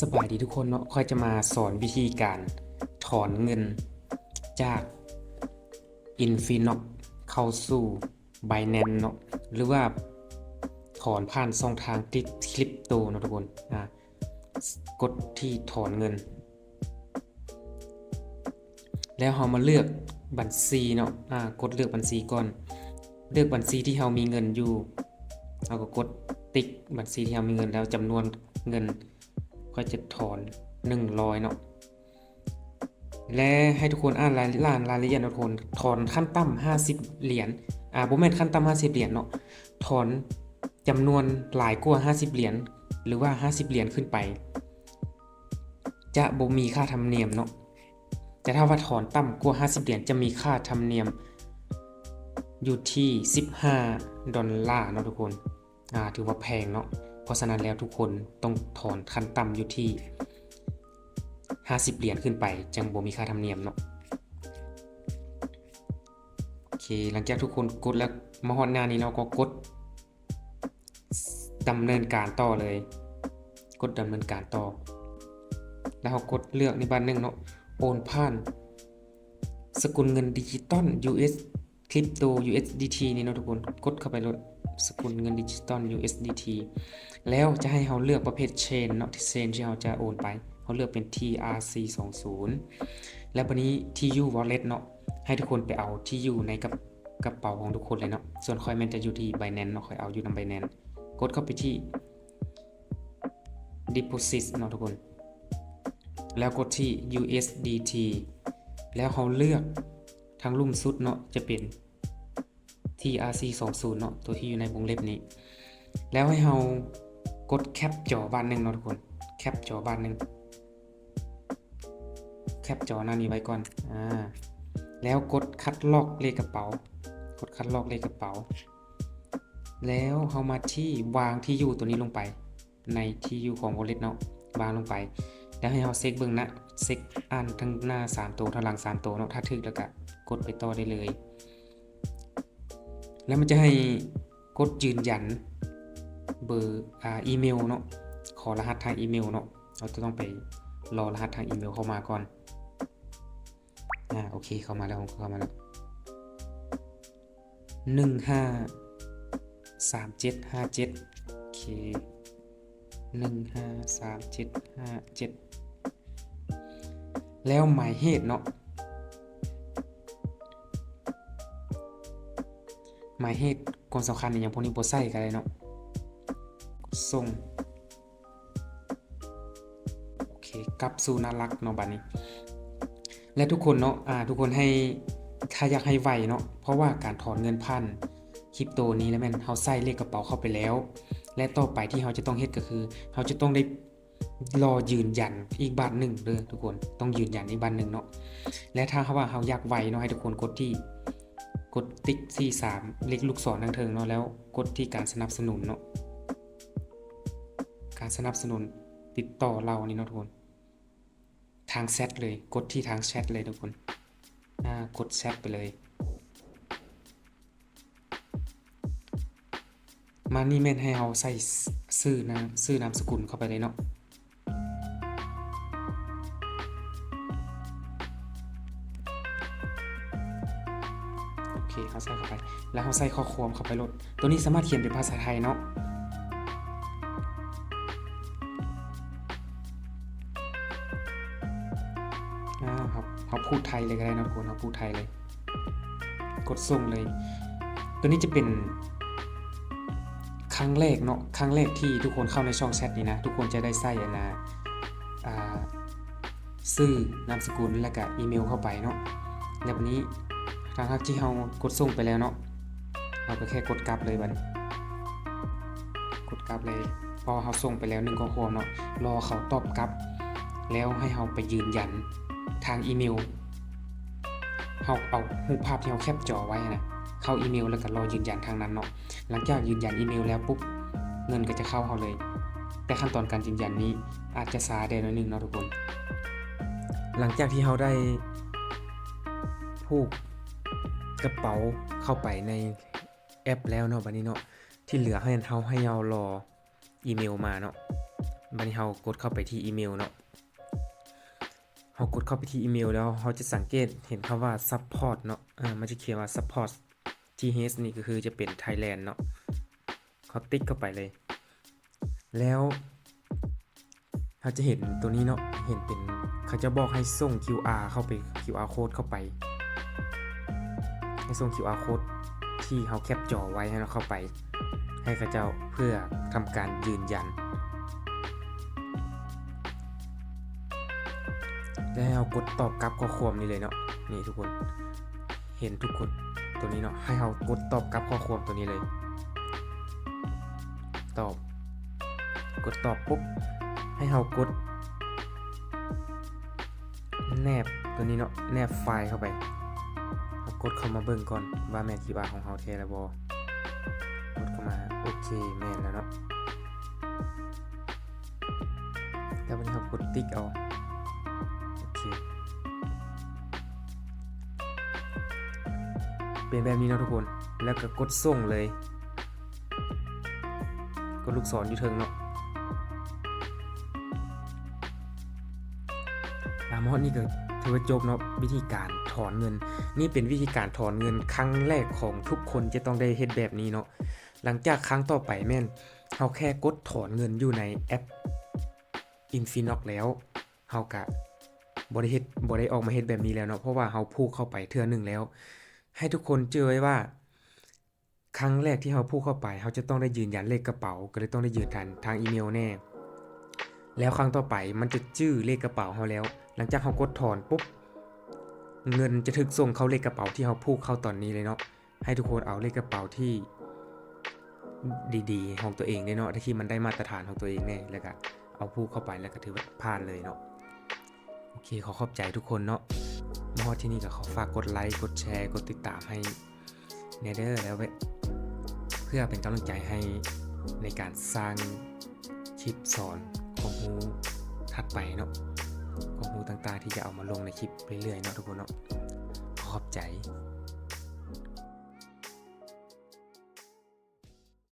สบายดีทุกคนเนาะค่อยจะมาสอนวิธีการถอนเงินจาก Infinop เข้าสู่ Binance เนาะหรือว่าถอนผ่านช่องทางคลิปคลิปโตเนาะทุกคนอ่ากดที่ถอนเงิน แล้วเรามาเลือกบัญชีเนาะอ่ากดเลือกบัญชีก่อน เลือกบัญชีที่เรามีเงินอยู่เราก็กดติ๊กบัญชีที่เรามีเงินแล้วจำนวนเงิน ก็จะถอน100เนาะและให้ทุกคนอ่านรายละเอียดรายละเอียดนะทุกคนถอนขั้นต่ำ50 เหรียญอ่าบ่แมนขั้นต่ำ50 เหรียญเนาะถอนจำนวนหลายกว่า 50 เหรียญหรือว่า 50 เหรียญขึ้นไป จะบ่มีค่าธรรมเนียมเนาะแต่ถ้าว่าถอนต่ำกว่า 50 เหรียญจะมีค่าธรรมเนียม อยู่ที่ 15 ดอลลาร์เนาะทุกคนอ่าถือว่าแพงเนาะ ราะฉะนั้นแล้วทุกคนต้องถอนขั้นต่ำอยู่ที่ 50 เหรียญขึ้นไป จังบ่มีค่าธรรมเนียมเนาะโอเคหลังจากทุกคนกดแล้วมาฮอดหน้านี้เราก็กดดำเนินการต่อเลย กดดำเนินการต่อ แล้วเรากดเลือกในบ้านหนึ่งเนาะโอนผ่าน สกุลเงินดิจิตอล US คริปโต USDT นี่เนาะทุกคน กดเข้าไปเลด สกุลเงินดิจิตอล USDT แล้วจะให้เราเลือกประเภทเชนเนาะที่เชนที่เราจะโอนไปเราเลือกเป็น TRC20 แล้ววันนี้ TU Wallet เนาะให้ทุกคนไปเอาที่อยู่ในกระกระเป๋าของทุกคนเลยเนาะส่วนคอยมันจะอยู่ที่ Binance เนาะคอยเอาอยู่ใน Binance กดเข้าไปที่ Deposit เนาะทุกคน แล้วกดที่ USDT แล้วเราเลือกทางลุ่มสุดเนาะจะเป็น TRC20 เนาะตัวที่อยู่ในวงเล็บนี้ แล้วให้เรากดแคปจอบานหนึ่งเนาะทุกคนแคปจอบานหนึ่งแคปจอหน้านี้ไว้ก่อนอ่าแล้วกดคัดลอกเลขกระเป๋า กดคัดลอกเลขกระเป๋า แล้วเรามาที่วางที่อยู่ตัวนี้ลงไป ในที่อยู่ของ wallet เนาะวางลงไป แล้วให้เราเซ็กเบิ่งนะเซ็กอ่านทั้งหน้า 3 ตัวทั้งหลัง 3 ตัวเนาะถ้าถึกแล้วก็กดไปต่อได้เลย แล้วมันจะให้กดยืนยันเบอร์อ่าอีเมลเนาะขอรหัสทางอีเมลเนาะเราจะต้องไปรอรหัสทางอีเมลเข้ามาก่อนอ่าโอเคเข้ามาแล้วเข้ามาแล้วหนึ่งห้าสามเจ็ดห้าเจ็ดโอเคหนึ่งห้าสามเจ็ดห้าเจ็ดแล้วหมายเหตุเนาะ หมายเหตุกนสำคัญอย่างพวกนี้โบใส่กันเลยเนาะส่งโอเคกลับสู่น่ารักเนาะบัดนี้ และทุกคนเนาะอ่าทุกคนให้ถ้าอยากให้ไวเนาะเพราะว่าการถอนเงินพันคริปโตนี้แล้วแม่นเฮาใส่เลขกระเป๋าเข้าไปแล้ว และต่อไปที่เฮาจะต้องเฮ็ดก็คือเฮาจะต้องได้รอยืนยันอีกบาทหนึ่งเด้อทุกคนต้องยืนยันอีกบาทหนึ่งเนาะและถ้าเขาว่าเฮาอยากไวเนาะให้ทุกคนกดที่ กดติ๊ก43เลขลูกศรทางเทิงเนาะแล้วกดที่การสนับสนุนเนาะการสนับสนุนติดต่อเรานี่เนาะทุกคน ทางแชทเลยกดที่ทางแชทเลยทุกคนกดแชทไปเลย มานี่แม่นให้เราใส่ชื่อนะชื่อนามสกุลเข้าไปเลยเนาะ เคเขาใส่เข้าไป แล้วเขาใส่ข้อความเข้าไปลด ตัวนี้สามารถเขียนเป็นภาษาไทยเนาะครับเขาพูดไทยเลยก็ได้นะทุกคนเขาพูดไทยเลย กดส่งเลย ตัวนี้จะเป็นครั้งแรกเนาะครั้งแรกที่ทุกคนเข้าในช่องแชทนี้นะ ทุกคนจะได้ใส่อันะชื่อนามสกุลและก็อีเมลเข้าไปเนาะแล้ววันนี้ ทางที่เรากดส่งไปแล้วเนาะเราก็แค่กดกลับเลยบัดกดกลับเลยพอเราส่งไปแล้วหนึ่งข้อความเนาะรอเขาตอบกลับ แล้วให้เราไปยืนยันทางอีเมลเราเอารูปภาพที่เราแคปจอไว้นะเข้าอีเมลแล้วก็รอยืนยันทางนั้นเนาะหลังจากยืนยันอีเมลแล้วปุ๊บเงินก็จะเข้าเขาเลย แต่ขั้นตอนการยืนยันนี้อาจจะช้าได้หน่อยนึงเนาะทุกคน หลังจากที่เราได้ผูก กระเป๋าเข้าไปในแอปแล้วเนาะบัดนี้เนาะที่เหลือให้เราให้เรารออีเมลมาเนาะบัดนี้เรากดเข้าไปที่อีเมลเนาะเรากดเข้าไปที่อีเมลแล้วเราจะสังเกตเห็นคำว่า support เนาะอ่ามันจะเขียนว่า support th นี่ก็คือจะเป็น Thailand เนาะเขาติ๊กเข้าไปเลย แล้วเราจะเห็นตัวนี้เนาะ เห็นเป็นเขาจะบอกให้ส่ง QR เข้าไป QR code เข้าไป ให้ส่ง QR code ที่เขาแคปจอไว้ให้เราเข้าไป ให้เขาเจ้าเพื่อทำการยืนยัน แล้วกดตอบกลับข้อความนี่เลยเนาะนี่ทุกคนเห็นทุกคนตัวนี้เนาะให้เรากดตอบกลับข้อความตัวนี้เลย ตอบ กดตอบปุ๊บให้เรากด แนบตัวนี้เนาะแนบไฟล์เข้าไป กดเข้ามาเบิ่งก่อนว่าแม่นคีย์บาร์ของเราเทระบอกดเข้ามาโอเคแม่นแล้วเนาะแล้ววันนี้เรากดติ๊กเอาโอเคเป็นแบบนี้เนาะทุกคนแล้วก็กดส่งเลย กดลูกศรอยู่เทิงเนาะ ตามอดนี่ก็ถือว่าจบเนาะวิธีการถอนเงิน นี่เป็นวิธีการถอนเงินครั้งแรกของทุกคนจะต้องได้เฮ็ดแบบนี้เนาะหลังจากครั้งต่อไปแม่นเฮาแค่กดถอนเงินอยู่ในแอป Infinox แล้วเฮากะบ่ได้เฮ็ดบ่ได้ออกมาเฮ็ดแบบนี้แล้วเนาะเพราะว่าเฮาผูกเข้าไปเทื่อหนึงแล้ว ให้ทุกคนเจอไว้ว่า ครั้งแรกที่เราพูดเข้าไปเราจะต้องได้ยืนยันเลขกระเป๋า ก็เลยต้องได้ยืนยันทางอีเมลแน่ แล้วครั้งต่อไปมันจะจื้อเลขกระเป๋าเราแล้ว หลังจากเรากดถอนปุ๊บเงินจะถึกส่งเข้าเลขกระเป๋าที่เราพูดเข้าตอนนี้เลยเนาะให้ทุกคนเอาเลขกระเป๋าที่ดีๆ ของตัวเองเนาะที่มันได้มาตรฐานของตัวเองแน่แล้วก็เอาพูดเข้าไปแล้วก็ถือว่าผ่านเลยเนาะโอเคขอขอบใจทุกคนเนาะมอที่นี่ก็ขอฝากกดไลค์กดแชร์กดติดตามให้เนเดอร์แล้วเว้ยเพื่อเป็นกำลังใจให้ในการสร้างคลิปสอนของฮูถัดไปเนาะ ของฮูต่างๆ ที่จะเอามาลงในคลิปเรื่อยๆเนาะทุกคนเนาะขอบใจ